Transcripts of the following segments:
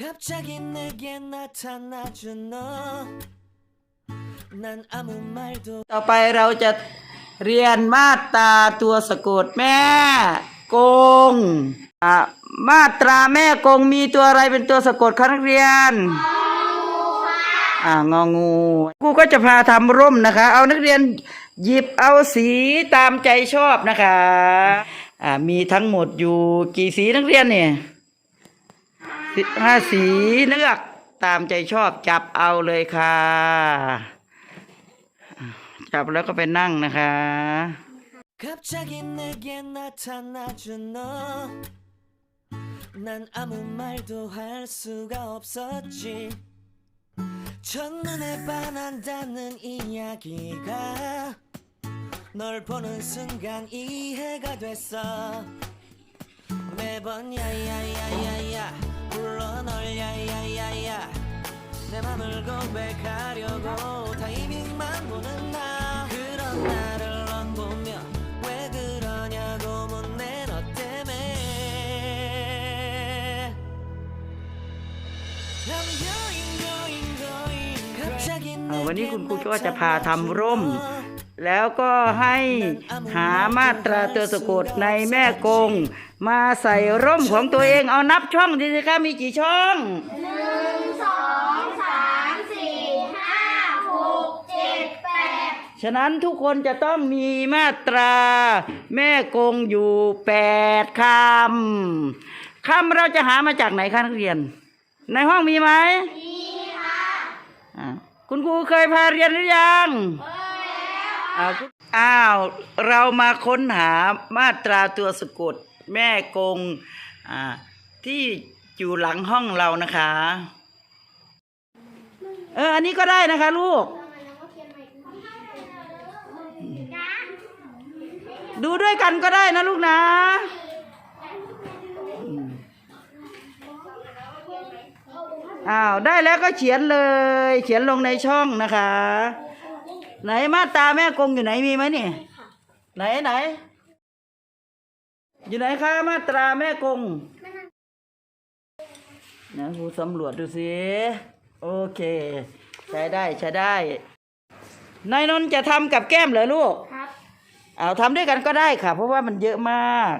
갑자기 내게 나타나준 너. 난 아무 말도 ต่อไปเราจะเรียนมาตราตัวสะกดแม่ กงอ่ะมาตราแม่กงมีตัวอะไรเป็นตัวสะกดคะนักเรียนอ่างองูครูก็จะพาทำร่มนะคะ เอานักเรียนหยิบเอาสีตามใจชอบนะคะอ่ามีทั้งหมดอยู่กี่สีนักเรียนเนี่ยสิ ห้าสีเลือกตามใจชอบจับเอาเลยค่ะ จับแล้วก็ไปนั่งนะคะ 갑자기 내게 나타나준 너. 난 아무 말도 할 수가 없었지. 첫눈에 반한다는 이야기가 널 보는 순간 이해가 됐어. 매번 야야야야야 내 맘을 고백하려고 타이밍만 보는 나 그런 나를 넌 보며 왜 그러냐고 묻네 너 때문에 I'm going going going 갑자기 อ่าวันนี้ 내게 คุณครูก็จะพาทำร่ม 나타나준 너. แล้วก็ให้หามาตราตัวสะกดในแม่กง มาใส่ร่มของตัวเองเอานับช่องดีสิคะมีกี่ช่อง ห ฉะนั้นทุกคนจะต้องมีมาตรา แม่กงอยู่แปดคำคำเราจะหามาจากไหนคะนักเรียน ในห้องมีไหมมีค่ะอ่าคุณครูเคยพาเรียนหรือยังอ้าวอ้าว เรามาค้นหามาตราตัวสะกด แม่กงอ่าที่อยู่หลังห้องเรานะคะ เออ อันนี้ก็ได้นะคะลูก ดูด้วยกันก็ได้นะลูกนะอ้าวได้แล้วก็เขียนเลย เขียนลงในช่องนะคะ ไหนมาตราแม่กงอยู่ไหนมีไหมเนี่ยไหนไหน อยู่ไหนคะมาตราแม่กงนะครูสำรวจดูสิโอเค ใช้ได้ใช้ได้นายนนท์จะทำกับแก้มเหรอลูก เอาทำด้วยกันก็ได้ค่ะ เพราะว่ามันเยอะมาก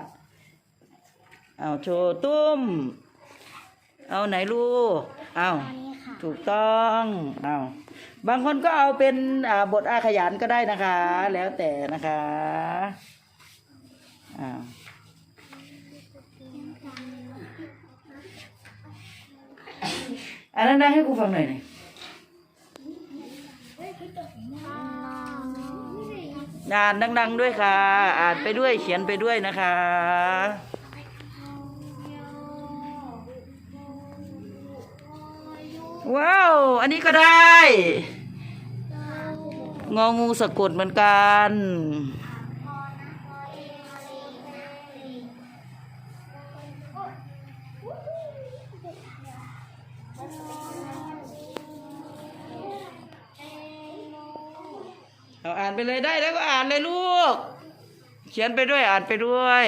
เอาโชว์ตุ้ม เอาไหนลูก เอาอันนี้ค่ะถูกต้องเอาบางคนก็เอาเป็นอ่าบทอาขยานก็ได้นะคะ แล้วแต่นะคะอ้าวอันนั้นได้ให้กูฟังหน่อยหน่อย อ่านดัง ๆ ด้วยค่ะ อ่านไปด้วยเขียนไปด้วยนะคะ ว้าว อันนี้ก็ได้ งองูสะกดเหมือนกัน อ่านไปเลยได้แล้วก็อ่านเลยลูก เขียนไปด้วยอ่านไปด้วย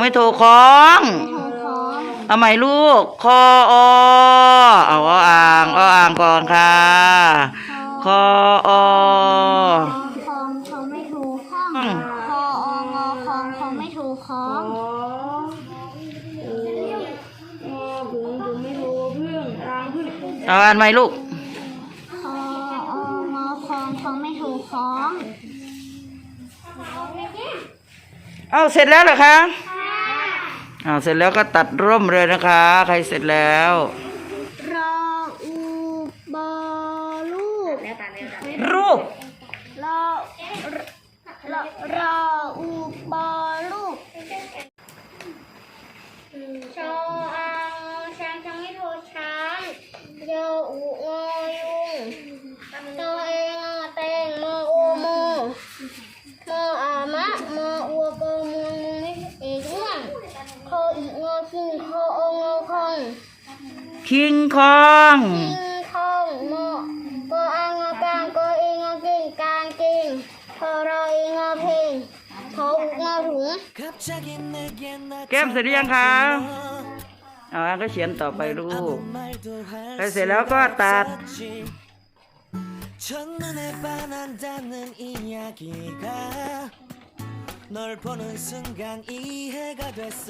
ไม่ถูกของโทรคองเอาใหม่ลูก คออเอาออ่างออ่างก่อนค่ะ คออคองคองไม่ถูกข้องพอองอคองคองไม่ถูกคองเอาอ่านใหม่ลูกพอองอคองคองไม่ถูกคอง เอาเสร็จแล้วเหรอคะ เอาเสร็จแล้วก็ตัดร่มเลยนะคะ ใครเสร็จแล้ว รออูบอ รูป รอรอรออูบอลูกชออาช้างช้างไม่โทรช้างเยออูงอยุงตอเองอเตงมออูมูมออามะมออัวกอมูมูไม่เอกม่วงคออีงอคิงคอองอ คอง คิงคอง คิงคองมอกออางอกลางกอเองอเก่งกลางเก่งพอรอเองอเพลงทออุงอถุง 갑자기 내게 แก้มเสร็จหรือยังคะอ่าก็เขียนต่อไปลู 아무 ก 말도 할 ไปเสร็จแล้วก็ตัด 수 없었지. 첫눈에 반한다는 이야기가 널 보는 순간 이해가 됐어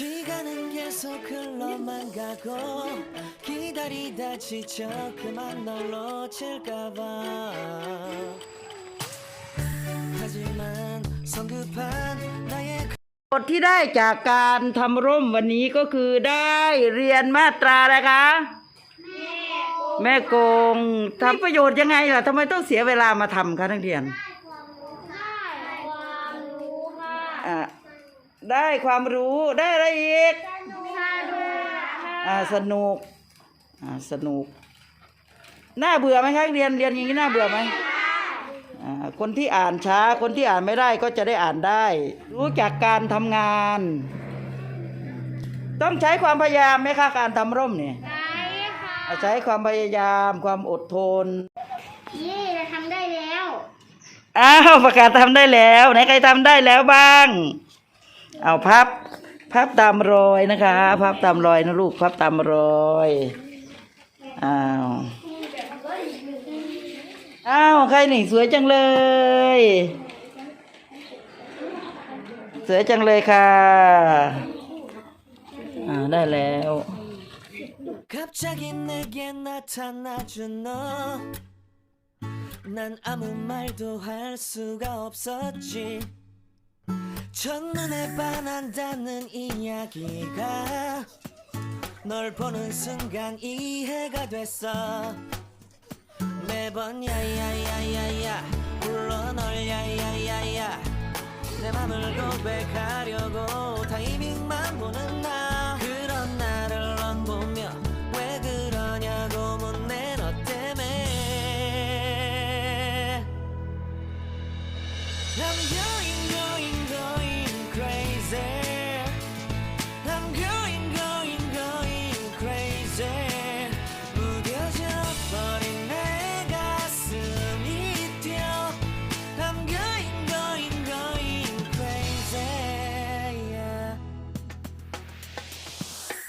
시간은 계속 흘러만 가고 기다리다 지쳐 그만 널 놓칠까봐 하지만 성급한 나의 บทที่ได้จากการทำร่มวันนี้ก็คือได้เรียนมาตราอะไรคะ แม่กงทำประโยชน์ยังไงล่ะทำไมต้องเสียเวลามาทำคะนักเรียน ได้ความรู้ค่ะ อ่า ได้ความรู้ได้อะไรอีกสนุกค่ะอ่าสนุกอ่าสนุกน่าเบื่อไหมคะเรียนเรียนอย่างนี้น่าเบื่อไหมอ่าคนที่อ่านช้าคนที่อ่านไม่ได้ก็จะได้อ่านได้ รู้จักการทำงาน ต้องใช้ความพยายามไหมคะการทำร่มเนี่ยได้ค่ะอ่าใช้ความพยายามความอดทนเย่เราทำได้แล้วอ้าวประกาศทำได้แล้วไหนใครทำได้แล้วบ้าง เอาพับ พับตามรอยนะคะ พับตามรอยนะลูก พับตามรอยอ้าวอ้าวใครหนึ่งสวยจังเลย สวยจังเลยค่ะอ่าได้แล้ว 갑자기 내게 나타나준 너 난 아무 말도 할 수가 없었지 첫눈에 반한다는 이야기가 널 보는 순간 이해가 됐어. 매번 야야야야야 불러 널 야야야야. 내 맘을 고백하려고 타이밍만 보는 나. 그런 나를 넌 보며 왜 그러냐고 묻네 너 때문에. I'm going going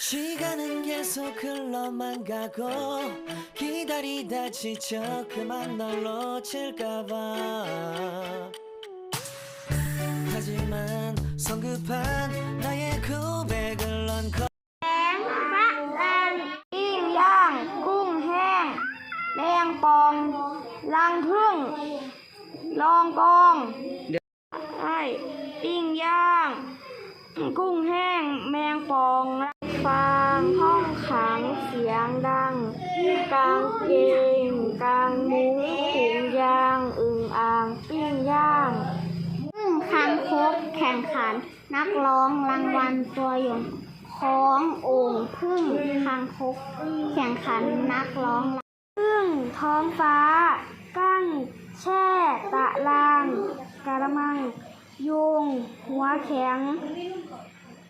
시간은 계속 흘러만 가고 기다리다 지쳐 그만 널 놓칠까봐 하지만 성급한 나의 고백을 넌 거 แกงฟะแลนปิ้งย่าง กุ้งแห้งแมงปองลังพึ่งลองกองใช่ปิ้งย่าง กุ้งแห้ง แมงปอง ฟางห้องขังเสียงดัง กางเกงกางมุ้งถุงยางอึ่งอ่างปิ้งย่างพึ่งคางคกแข่งขัน นักร้องรางวัลตัวหยงของโอ่งพึ่งคางคกแข่งขันนักร้องพึ่งท้องฟ้า กั้งแช่ตะลางกระมังยุงหัวแข็ง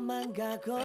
만 가고